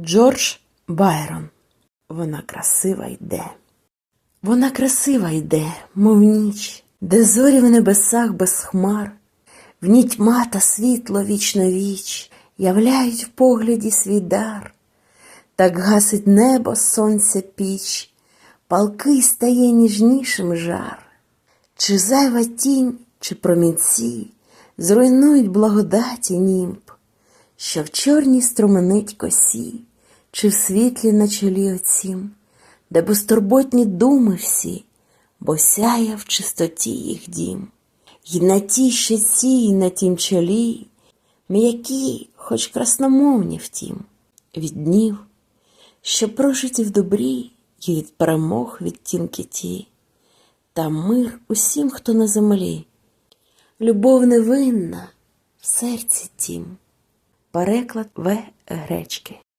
Джордж Байрон. Вона красива йде. Вона красива йде, мов ніч, де зорі в небесах без хмар, в ній тьма та світло вічно віч являють в погляді свій дар. Так гасить небо сонця піч, палкий стає ніжнішим жар. Чи зайва тінь, чи промінці зруйнують благодаті німб, що в чорній струменить косі, чи в світлі на чолі оцім, де безтурботні думи всі, бо сяє в чистоті їх дім. І на тій щоці, і на тім чолі, м'які, хоч красномовні втім, від днів, що прожиті в добрі, і від перемог відтінки ті, та мир усім, хто на землі, любов невинна в серці тім. Переклад В. Гречки